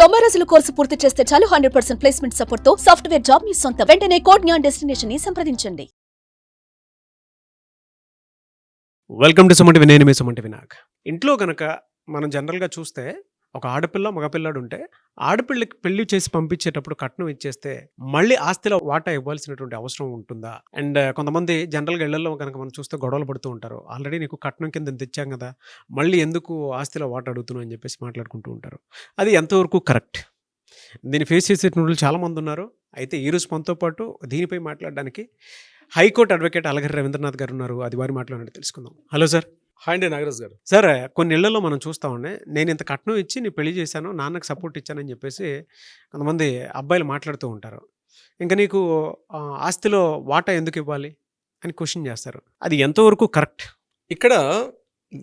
తొంభై రోజుల కోర్సు పూర్తి చేస్తే చాలు హండ్రెడ్ పర్సెంట్ ప్లేస్మెంట్ సపోర్ట్తో సాఫ్ట్వేర్ జాబ్ మీ సొంత. వెంటనే కోడ్ జ్ఞాన్ డెస్టినేషన్ని సంప్రదించండి. వెల్కమ్ టు సమంటి నేను మీ సమంటి వినాయక్. ఇంట్లో కనుక మనం జనరల్గా చూస్తే ఒక ఆడపిల్ల మగపిల్లాడు ఉంటే ఆడపిల్లకి పెళ్ళి చేసి పంపించేటప్పుడు కట్నం ఇచ్చేస్తే మళ్ళీ ఆస్తిలో వాటా ఇవ్వాల్సినటువంటి అవసరం ఉంటుందా? అండ్ కొంతమంది జనరల్గా ఇళ్ళలో కనుక మనం చూస్తే గొడవలు పడుతూ ఉంటారు. ఆల్రెడీ నీకు కట్నం కింద తెచ్చాం కదా మళ్ళీ ఎందుకు ఆస్తిలో వాటా అడుగుతున్నావు? అని చెప్పేసి మాట్లాడుకుంటూ ఉంటారు. అది ఎంతవరకు కరెక్ట్? దీన్ని ఫేస్ చేసేటువంటి చాలామంది ఉన్నారు. అయితే ఈరోజు మనతో పాటు దీనిపై మాట్లాడడానికి హైకోర్టు అడ్వకేట్ అలగరి రవీంద్రనాథ్ గారు ఉన్నారు. అది వారి మాట్లాడినట్టు తెలుసుకుందాం. Hello sir. హాయ్ అండి నాగరాజ్ గారు. సార్ కొన్ని ఇళ్ళలో మనం చూస్తా ఉండే నేను ఇంత కట్నం ఇచ్చి నీ పెళ్ళి చేశాను నాన్నకు సపోర్ట్ ఇచ్చానని చెప్పేసి కొంతమంది అబ్బాయిలు మాట్లాడుతూ ఉంటారు. ఇంకా నీకు ఆస్తిలో వాటా ఎందుకు ఇవ్వాలి అని క్వశ్చన్ చేస్తారు. అది ఎంతవరకు కరెక్ట్? ఇక్కడ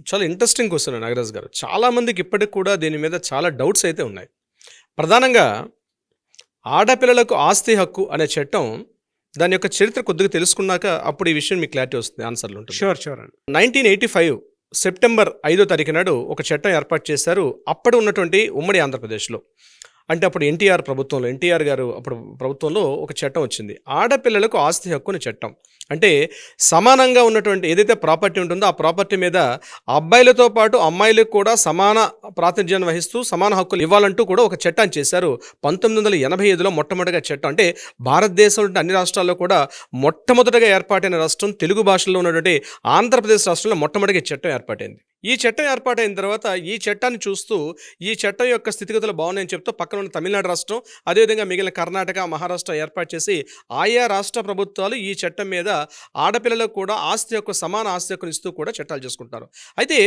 చాలా ఇంట్రెస్టింగ్ క్వశ్చన్ నాగరాజ్ గారు. చాలా మందికి ఇప్పటికి కూడా దీని మీద చాలా డౌట్స్ అయితే ఉన్నాయి. ప్రధానంగా ఆడపిల్లలకు ఆస్తి హక్కు అనే చట్టం దాని యొక్క చరిత్ర కొద్దిగా తెలుసుకున్నాక అప్పుడు ఈ విషయం మీకు క్లారిటీ వస్తుంది ఆన్సర్లు ఉంటుంది. షూర్ షూర్ అండి నైన్టీన్ ఎయిటీ ఫైవ్ సెప్టెంబర్ ఐదో తారీఖు నాడు ఒక చట్టం ఏర్పాటు చేశారు. అప్పుడు ఉన్నటువంటి ఉమ్మడి ఆంధ్రప్రదేశ్లో. అంటే అప్పుడు ఎన్టీఆర్ ప్రభుత్వంలో ఎన్టీఆర్ గారు అప్పుడు ప్రభుత్వంలో ఒక చట్టం వచ్చింది. ఆడపిల్లలకు ఆస్తి హక్కుని చట్టం. అంటే సమానంగా ఉన్నటువంటి ఏదైతే ప్రాపర్టీ ఉంటుందో ఆ ప్రాపర్టీ మీద అబ్బాయిలతో పాటు అమ్మాయిలకు కూడా సమాన ప్రాతినిధ్యం వహిస్తూ సమాన హక్కులు ఇవ్వాలంటూ కూడా ఒక చట్టాన్ని చేశారు. పంతొమ్మిది వందల ఎనభై ఐదులో మొట్టమొదటిగా చట్టం. అంటే భారతదేశంలో అన్ని రాష్ట్రాల్లో కూడా మొట్టమొదటిగా ఏర్పాటైన రాష్ట్రం తెలుగు భాషలో ఉన్నటువంటి ఆంధ్రప్రదేశ్ రాష్ట్రంలో మొట్టమొదటిగా చట్టం ఏర్పాటైంది. ఈ చట్టం ఏర్పాటైన తర్వాత ఈ చట్టాన్ని చూస్తూ ఈ చట్టం యొక్క స్థితిగతులు బాగున్నాయని చెప్తూ పక్కన ఉన్న తమిళనాడు రాష్ట్రం అదేవిధంగా మిగిలిన కర్ణాటక మహారాష్ట్ర ఏర్పాటు చేసి ఆయా రాష్ట్ర ప్రభుత్వాలు ఈ చట్టం మీద ఆడపిల్లలకు కూడా ఆస్తి యొక్క సమాన ఆస్తి హక్కును ఇస్తూ కూడా చట్టాలు చేసుకుంటారు అయితే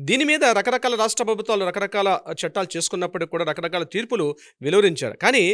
దీని మీద రకరకాల రాష్ట్ర ప్రభుత్వాలు రకరకాల చట్టాలు చేసుకున్నప్పటికీ కూడా రకరకాల తీర్పులు వెలువరించారు. కానీ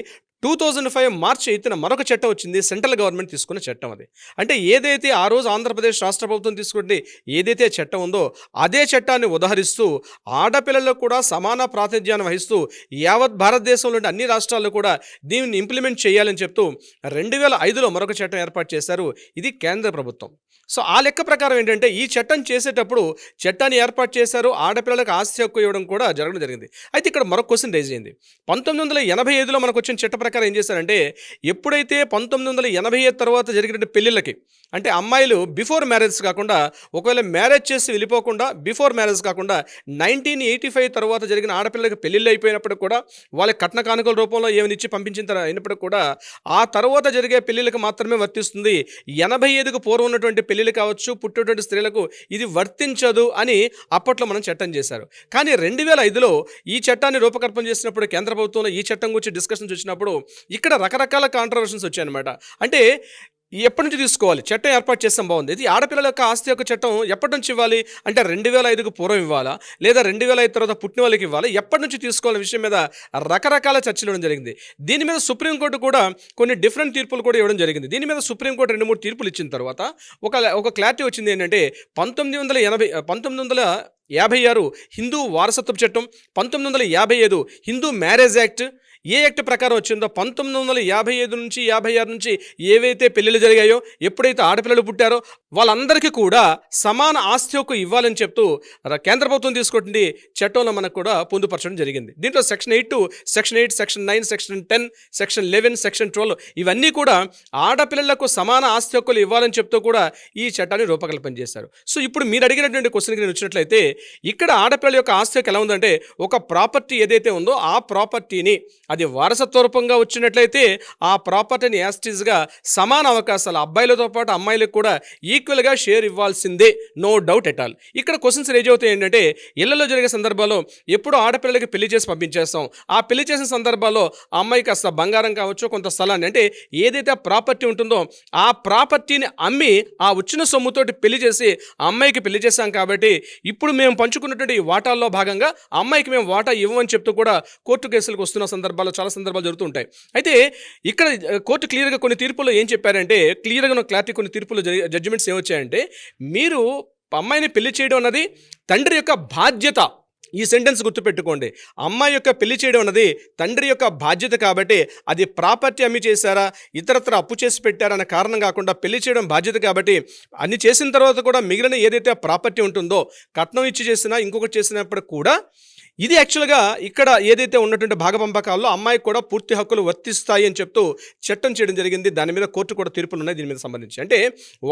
టూ థౌజండ్ ఫైవ్ మార్చి ఎయిత్న మరొక చట్టం వచ్చింది సెంట్రల్ గవర్నమెంట్ తీసుకున్న చట్టం అది. అంటే ఏదైతే ఆ రోజు ఆంధ్రప్రదేశ్ రాష్ట్ర ప్రభుత్వం తీసుకుంటే ఏదైతే చట్టం ఉందో అదే చట్టాన్ని ఉదహరిస్తూ ఆడపిల్లలకు కూడా సమాన ప్రాతినిధ్యాన్ని వహిస్తూ యావత్ భారతదేశంలోని అన్ని రాష్ట్రాల్లో కూడా దీన్ని ఇంప్లిమెంట్ చేయాలని చెప్తూ రెండు వేల ఐదులో మరొక చట్టం ఏర్పాటు చేశారు. ఇది కేంద్ర ప్రభుత్వం. సో ఆ లెక్క ప్రకారం ఏంటంటే ఈ చట్టం చేసేటప్పుడు చట్టాన్ని ఏర్పాటు చేశారు ఆడపిల్లలకు ఆస్తి హక్కు ఇవ్వడం కూడా జరగడం జరిగింది. అయితే ఇక్కడ మరొక క్వశ్చన్ రైజ్ అయింది. పంతొమ్మిది వందల ఎనభై ఐదులో మనకు వచ్చిన చట్ట సర్కార్ ఏం చేశారంటే ఎప్పుడైతే పంతొమ్మిది వందల ఎనభై తర్వాత జరిగినటువంటి పెళ్ళిళ్ళకి అంటే అమ్మాయిలు బిఫోర్ మ్యారేజ్ కాకుండా ఒకవేళ మ్యారేజ్ చేసి వెళ్ళిపోకుండా బిఫోర్ మ్యారేజ్ కాకుండా నైన్టీన్ ఎయిటీ ఫైవ్ తర్వాత జరిగిన ఆడపిల్లలకి పెళ్ళిళ్ళు అయిపోయినప్పుడు కూడా వాళ్ళ కట్న కానుకల రూపంలో ఏమైనా ఇచ్చి పంపించిన అయినప్పుడు కూడా ఆ తర్వాత జరిగే పెళ్ళిళ్ళకి మాత్రమే వర్తిస్తుంది. ఎనభై ఐదుకు పూర్వం ఉన్నటువంటి పెళ్ళిళ్ళు కావచ్చు పుట్టేటువంటి స్త్రీలకు ఇది వర్తించదు అని అప్పట్లో మనం చట్టం చేశారు. కానీ రెండు వేల ఐదులో ఈ చట్టాన్ని రూపకల్పన చేసినప్పుడు కేంద్ర ప్రభుత్వంలో ఈ చట్టం గురించి డిస్కషన్స్ వచ్చినప్పుడు ఇక్కడ రకరకాల కాంట్రవర్షన్స్ వచ్చాయన్నమాట. అంటే ఎప్పటి నుంచి తీసుకోవాలి? చట్టం ఏర్పాటు చేస్తాం బాగుంది. ఇది ఆడపిల్లల యొక్క ఆస్తి యొక్క చట్టం ఎప్పటి నుంచి ఇవ్వాలి? అంటే రెండు వేల ఐదుకు పూర్వం ఇవ్వాలా? లేదా రెండు వేల ఐదు తర్వాత పుట్టిన వాళ్ళకి ఇవ్వాలి? ఎప్పటి నుంచి తీసుకోవాలనే విషయం మీద రకరకాల చర్చలు ఇవ్వడం జరిగింది. దీని మీద సుప్రీంకోర్టు కూడా కొన్ని డిఫరెంట్ తీర్పులు కూడా ఇవ్వడం జరిగింది. దీని మీద సుప్రీంకోర్టు రెండు మూడు తీర్పులు ఇచ్చిన తర్వాత ఒక ఒక క్లారిటీ వచ్చింది ఏంటంటే పంతొమ్మిది వందల ఎనభై పంతొమ్మిది వందల యాభై ఆరు హిందూ వారసత్వ చట్టం పంతొమ్మిది వందల యాభై ఐదు హిందూ మ్యారేజ్ యాక్ట్ ఏ యాక్ట్ ప్రకారం వచ్చిందో పంతొమ్మిది వందల యాభై ఐదు నుంచి యాభై ఆరు నుంచి ఏవైతే పెళ్ళిళ్ళు జరిగాయో ఎప్పుడైతే ఆడపిల్లలు పుట్టారో వాళ్ళందరికీ కూడా సమాన ఆస్తి హక్కు ఇవ్వాలని చెప్తూ కేంద్ర ప్రభుత్వం తీసుకుంటుంది చట్టంలో మనకు కూడా పొందుపరచడం జరిగింది. దీంట్లో section eight section eight section nine section ten section eleven section twelve ఇవన్నీ కూడా ఆడపిల్లలకు సమాన ఆస్తి హక్కులు ఇవ్వాలని చెప్తూ కూడా ఈ చట్టాన్ని రూపకల్పన చేశారు. సో ఇప్పుడు మీరు అడిగినటువంటి క్వశ్చన్కి నేను వచ్చినట్లయితే ఇక్కడ ఆడపిల్లల యొక్క ఆస్తి హక్కు ఎలా ఉందంటే ఒక ప్రాపర్టీ ఏదైతే ఉందో ఆ ప్రాపర్టీని అది వారసత్వ రూపంగా వచ్చినట్లయితే ఆ ప్రాపర్టీని యాస్టీజ్గా సమాన అవకాశాలు అబ్బాయిలతో పాటు అమ్మాయిలకు కూడా ఈక్వల్గా షేర్ ఇవ్వాల్సిందే. నో డౌట్ ఎట్ ఆల్ ఇక్కడ క్వశ్చన్స్ రేజ్ అవుతాయి ఏంటంటే ఇళ్ళలో జరిగే సందర్భాల్లో ఎప్పుడు ఆడపిల్లలకి పెళ్ళి చేసి పంపించేస్తాం. ఆ పెళ్ళి చేసిన సందర్భాల్లో ఆ అమ్మాయికి కాస్త బంగారం కావచ్చు కొంత స్థలాన్ని అంటే ఏదైతే ప్రాపర్టీ ఉంటుందో ఆ ప్రాపర్టీని అమ్మి ఆ వచ్చిన సొమ్ముతోటి పెళ్ళి చేసి ఆ అమ్మాయికి పెళ్ళి చేశాం కాబట్టి ఇప్పుడు మేము పంచుకున్నటువంటి వాటాల్లో భాగంగా అమ్మాయికి మేము వాటా ఇవ్వమని చెప్తూ కూడా కోర్టు కేసులకు వస్తున్న సందర్భాల్లో చాలా సందర్భాలు జరుగుతూ ఉంటాయి అయితే ఇక్కడ కోర్టు క్లియర్గా కొన్ని తీర్పుల్లో ఏం చెప్పారంటే క్లియర్గా క్లారిటీ కొన్ని తీర్పులు జడ్జిమెంట్స్ ఏమొచ్చాయంటే మీరు అమ్మాయిని పెళ్ళి చేయడం అన్నది తండ్రి యొక్క బాధ్యత. ఈ సెంటెన్స్ గుర్తుపెట్టుకోండి. అమ్మాయి యొక్క పెళ్ళి చేయడం అన్నది తండ్రి యొక్క బాధ్యత కాబట్టి అది ప్రాపర్టీ అమ్మి చేశారా ఇతరత్ర అప్పు చేసి పెట్టారా అనే కారణం కాకుండా పెళ్ళి చేయడం బాధ్యత కాబట్టి అన్ని చేసిన తర్వాత కూడా మిగిలిన ఏదైతే ప్రాపర్టీ ఉంటుందో కట్నం ఇచ్చి చేసినా ఇంకొకటి చేసినప్పుడు కూడా ఇది యాక్చువల్గా ఇక్కడ ఏదైతే ఉన్నటువంటి భాగపంపకాల్లో అమ్మాయికి కూడా పూర్తి హక్కులు వర్తిస్తాయి అని చెప్తూ చట్టం చేయడం జరిగింది. దాని మీద కోర్టు కూడా తీర్పులు ఉన్నాయి దీని మీద సంబంధించి. అంటే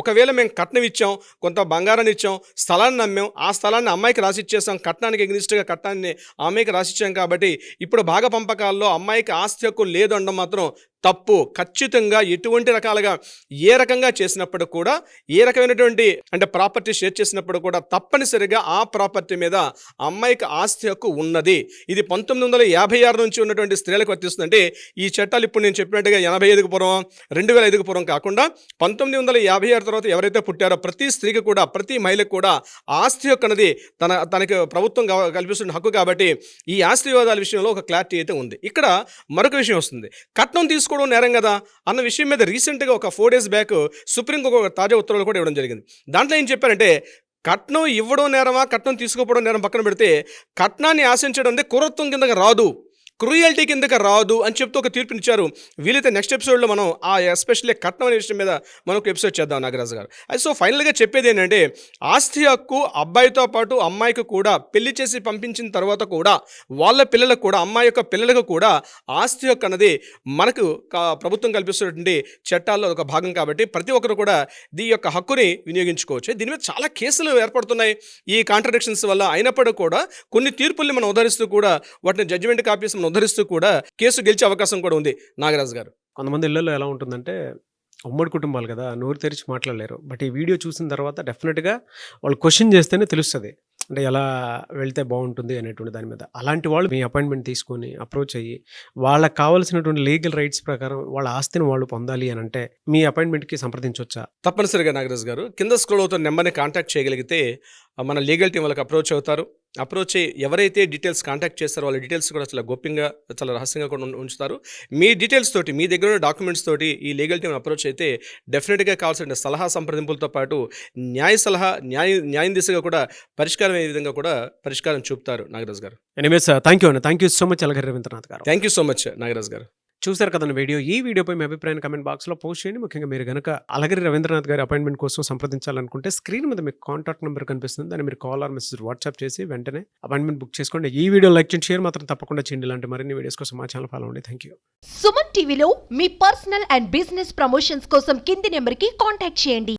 ఒకవేళ మేము కట్నం ఇచ్చాం కొంత బంగారాన్ని ఇచ్చాం స్థలాన్ని నమ్మాం ఆ స్థలాన్ని అమ్మాయికి రాసి ఇచ్చేసాం కట్నానికి ఎగ్నిస్ట్గా కట్నాన్ని ఆమెకి రాసి ఇచ్చాం కాబట్టి ఇప్పుడు భాగ పంపకాల్లో అమ్మాయికి ఆస్తి హక్కు లేదు అనడం మాత్రం తప్పు. ఖచ్చితంగా ఎటువంటి రకాలుగా ఏ రకంగా చేసినప్పుడు కూడా ఏ రకమైనటువంటి అంటే ప్రాపర్టీ షేర్ చేసినప్పుడు కూడా తప్పనిసరిగా ఆ ప్రాపర్టీ మీద అమ్మాయికి ఆస్తి హక్కు ఉన్నది. ఇది పంతొమ్మిది వందల యాభై ఆరు నుంచి ఉన్నటువంటి స్త్రీలకు వర్తిస్తుందంటే ఈ చట్టాలు ఇప్పుడు నేను చెప్పినట్టుగా ఎనభై ఐదుకు పూర్వం రెండు వేల ఐదుకు పూర్వం కాకుండా పంతొమ్మిది వందల యాభై ఆరు తర్వాత ఎవరైతే పుట్టారో ప్రతి స్త్రీకి కూడా ప్రతి మహిళకు కూడా ఆస్తి హక్కు అనేది తన తనకి ప్రభుత్వం కల్పిస్తున్న హక్కు కాబట్టి ఈ ఆస్తి వివాదాల విషయంలో ఒక క్లారిటీ అయితే ఉంది. ఇక్కడ మరొక విషయం వస్తుంది. కట్నం తీసుకు తీసుకోవడం నేరం కదా అన్న విషయం మీద రీసెంట్గా ఒక ఫోర్ డేస్ బ్యాక్ సుప్రీం ఒక తాజా ఉత్తర్వులు కూడా ఇవ్వడం జరిగింది. దాంట్లో ఏం చెప్పారంటే కట్నం ఇవ్వడం నేరమా కట్నం తీసుకోకపోవడం నేరం పక్కన పెడితే కట్నాన్ని ఆశించడం అంటే కురత్వం కిందకి రాదు. క్రూయల్టీ కిందకి రాదు అని చెప్తూ ఒక తీర్పునిచ్చారు వీలైతే నెక్స్ట్ ఎపిసోడ్లో మనం ఆ ఎస్పెషల్లీ కట్నం అనే విషయం మీద మనం ఒక ఎపిసోడ్ చేద్దాం నాగరాజు గారు. అది సో ఫైనల్గా చెప్పేది ఏంటంటే ఆస్తి హక్కు అబ్బాయితో పాటు అమ్మాయికి కూడా పెళ్ళి చేసి పంపించిన తర్వాత కూడా వాళ్ళ పిల్లలకు కూడా అమ్మాయి యొక్క పిల్లలకు కూడా ఆస్తి హక్కు అన్నది మనకు కా- ప్రభుత్వం కల్పిస్తున్నటువంటి చట్టాల్లో ఒక భాగం కాబట్టి ప్రతి ఒక్కరు కూడా దీ యొక్క హక్కుని వినియోగించుకోవచ్చు. దీని మీద చాలా కేసులు ఏర్పడుతున్నాయి. ఈ కాంట్రడిక్షన్స్ వల్ల అయినప్పటికీ కూడా కొన్ని తీర్పుల్ని మనం ఉదరిస్తూ కూడా వాటిని జడ్జిమెంట్ కాపీస్ మనం ఉద్ధరిస్తూ కూడా కేసు గెలిచే అవకాశం కూడా ఉంది నాగరాజు గారు. కొంతమంది ఇళ్ళల్లో ఎలా ఉంటుందంటే ఉమ్మడి కుటుంబాలు కదా నోరు తెరిచి మాట్లాడలేరు. బట్ ఈ వీడియో చూసిన తర్వాత డెఫినెట్గా వాళ్ళు క్వశ్చన్ చేస్తేనే తెలుస్తుంది. అంటే ఎలా వెళ్తే బాగుంటుంది అనేటువంటి దాని మీద. అలాంటి వాళ్ళు మీ అపాయింట్మెంట్ తీసుకొని అప్రోచ్ అయ్యి వాళ్ళకి కావాల్సినటువంటి లీగల్ రైట్స్ ప్రకారం వాళ్ళ ఆస్తిని వాళ్ళు పొందాలి అని అంటే మీ అపాయింట్మెంట్కి సంప్రదించవచ్చా తప్పనిసరిగా నాగరాజు గారు. కింద స్క్రోల్ అవుతున్న నెంబర్ని కాంటాక్ట్ చేయగలిగితే మన లీగల్ టీం వాళ్ళకి అప్రోచ్ అవుతారు. అప్రోచ్ అయ్యి ఎవరైతే డీటెయిల్స్ కాంటాక్ట్ చేస్తారో వాళ్ళ డీటెయిల్స్ కూడా చాలా గోప్యంగా చాలా రహస్యంగా కూడా ఉంచుతారు. మీ డీటెయిల్స్ తోటి మీ దగ్గర ఉన్న డాక్యుమెంట్స్ తోటి ఈ లీగల్ టీం అప్రోచ్ అయితే డెఫినెట్గా కావాల్సిన సలహా సంప్రదింపులతో పాటు న్యాయ సలహా న్యాయ న్యాయం దిశగా కూడా పరిష్కారం అయ్యే విధంగా కూడా పరిష్కారం చూపుతారు Nagaraju garu. Anyways thank you అండి. Thank you so much Alagari Ravindranath garu. Thank you so much Nagaraju garu. చూసారు కదన్న వీడియో. ఈ వీడియోపై మీ అభిప్రాయాన్ని కమెంట్ బాక్స్లో పోస్ట్ చేయండి. ముఖ్యంగా మీరు కనుక అలగిరి రవీంద్రనాథ్ గారి అపాయింట్మెంట్ కోసం సంప్రదించాలనుకుంటే స్క్రీన్ మీద మీకు కాంటాక్ట్ నెంబర్ కనిపిస్తుంది. దాన్ని మీరు కాల్ ఆర్ మెసేజ్ వాట్సాప్ చేసి వెంటనే అపాయింట్మెంట్ బుక్ చేసుకోండి. ఈ వీడియో లైక్ చేయండి. షేర్ మాత్రం తప్పకుండా చేయండి. ఇలాంటి మరిన్ని వీడియోస్ కోసం మా ఛానల్ ఫాలో అండి. థ్యాంక్ యూ సుమన్ టీవీలో మీ పర్సనల్ అండ్ బిజినెస్ ప్రమోషన్స్ కోసం కింది నెంబర్కి కాంటాక్ట్ చేయండి.